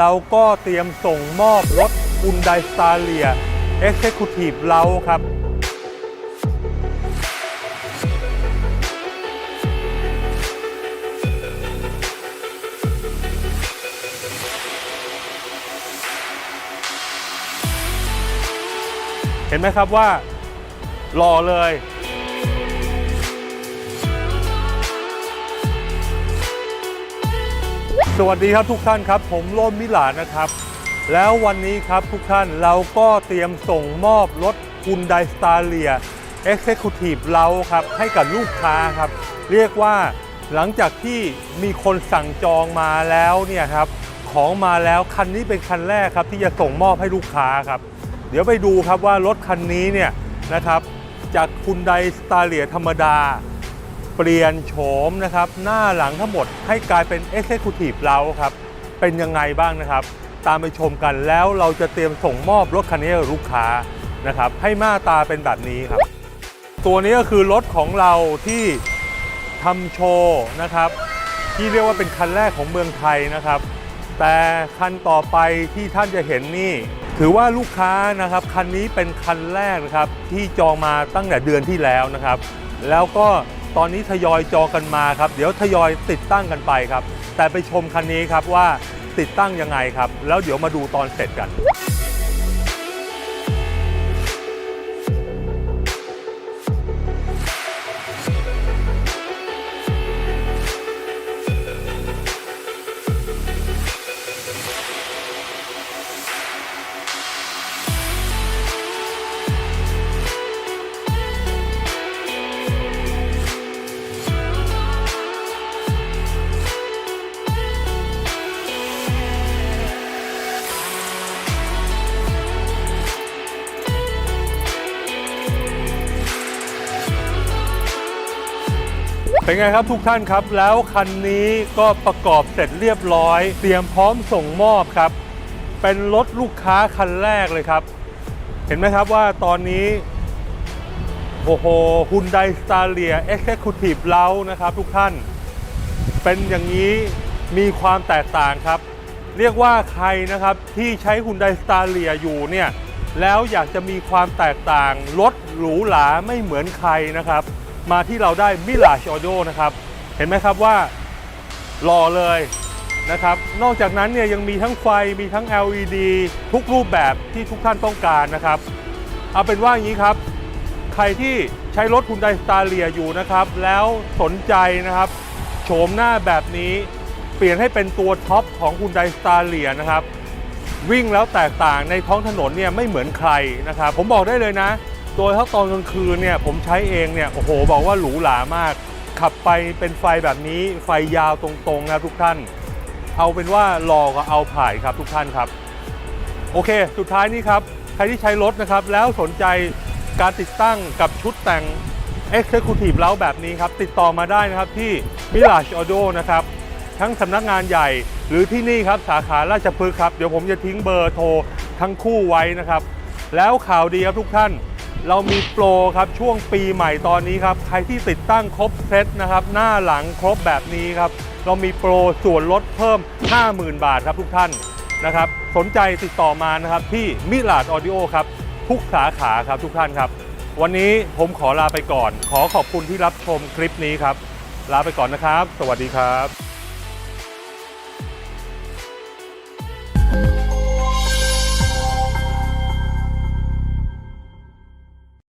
เราก็เตรียมส่งมอบรถ Hyundai Staria Executive เราครับ เห็นไหมครับว่าหล่อเลย วัสดีครับทุกท่านครับ ผมโรมมิลานะครับ แล้ววันนี้ครับทุกท่านเราก็เตรียมส่งมอบรถ Hyundai Staria Executive เราครับให้กับลูกค้าครับ เรียกว่าหลังจากที่มีคนสั่งจองมาแล้วเนี่ยครับของมาแล้วคันนี้เป็นคันแรกครับที่จะส่งมอบให้ลูกค้าครับ เดี๋ยวไปดูครับว่ารถคันนี้เนี่ยนะครับจาก Hyundai Staria ธรรมดา เปลี่ยนโฉมนะครับหน้าหลังทั้งหมดให้กลายเป็น Executive เราครับ เป็นยังไงบ้างนะครับ ตามไปชมกันแล้วเราจะเตรียมส่งมอบรถคันนี้กับลูกค้านะครับ ให้หน้าตาเป็นแบบนี้ครับ ตัวนี้ก็คือรถของเราที่ทำโชว์นะครับ ที่เรียกว่าเป็นคันแรกของเมืองไทยนะครับ แต่คันต่อไปที่ท่านจะเห็นนี่ถือว่าลูกค้านะครับคันนี้เป็นคันแรกนะครับที่จองมาตั้งแต่เดือนที่แล้วนะครับ แล้วก็ ตอนนี้ทยอยจองกันมาครับ เดี๋ยวทยอยติดตั้งกันไปครับ แต่ไปชมคันนี้ครับว่าติดตั้งยังไงครับ แล้วเดี๋ยวมาดูตอนเสร็จกัน เป็นไงครับทุกท่านครับ แล้วคันนี้ก็ประกอบเสร็จเรียบร้อย เตรียมพร้อมส่งมอบครับ เป็นรถลูกค้าคันแรกเลยครับ เห็นไหมครับว่าตอนนี้โอ้โห Hyundai Staria Executive เรานะครับทุกท่าน เป็นอย่างนี้มีความแตกต่างครับ เรียกว่าใครนะครับที่ใช้ Hyundai Staria อยู่เนี่ย แล้วอยากจะมีความแตกต่างรถหรูหราไม่เหมือนใครนะครับ มาที่เราได้ Mirage Audio นะครับ เห็นไหมครับว่าหล่อเลยนะครับ นอกจากนั้นเนี่ยยังมีทั้งไฟมีทั้ง LED ทุกรูปแบบที่ทุกท่านต้องการนะครับ เอาเป็นว่าอย่างนี้ครับ ใครที่ใช้รถ Hyundai Staria อยู่นะครับ แล้วสนใจนะครับ โฉมหน้าแบบนี้เปลี่ยนให้เป็นตัวท็อปของ Hyundai Staria นะครับ วิ่งแล้วแตกต่างในท้องถนนเนี่ยไม่เหมือนใครนะครับ ผมบอกได้เลยนะ โดยถ้าตอนกลางคืนเนี่ยผมใช้เองเนี่ยโอ้โหบอกว่าหรูหรามาก ขับไปเป็นไฟแบบนี้ไฟยาวตรงๆนะทุกท่าน เอาเป็นว่ารอก็เอาผ่ายครับทุกท่านครับ โอเค สุดท้ายนี้ครับ ใครที่ใช้รถนะครับ แล้วสนใจการติดตั้งกับชุดแต่ง Executive แล้วแบบนี้ครับ ติดต่อมาได้นะครับที่ Mirage Auto นะครับ ทั้งสำนักงานใหญ่หรือที่นี่ครับสาขาราชพฤกษ์ครับ เดี๋ยวผมจะทิ้งเบอร์โทรทั้งคู่ไว้นะครับ แล้วข่าวดีครับทุกท่าน เรามีโปรครับช่วงปีใหม่ตอนนี้ครับ ใครที่ติดตั้งครบเซตนะครับ หน้าหลังครบแบบนี้ครับ เรามีโปรส่วนลดเพิ่ม 50,000 บาทครับทุกท่านนะครับ สนใจติดต่อมานะครับที่มิลาดออดิโอครับ ทุกสาขาครับทุกท่านครับ วันนี้ผมขอลาไปก่อน ขอขอบคุณที่รับชมคลิปนี้ครับ ลาไปก่อนนะครับ สวัสดีครับ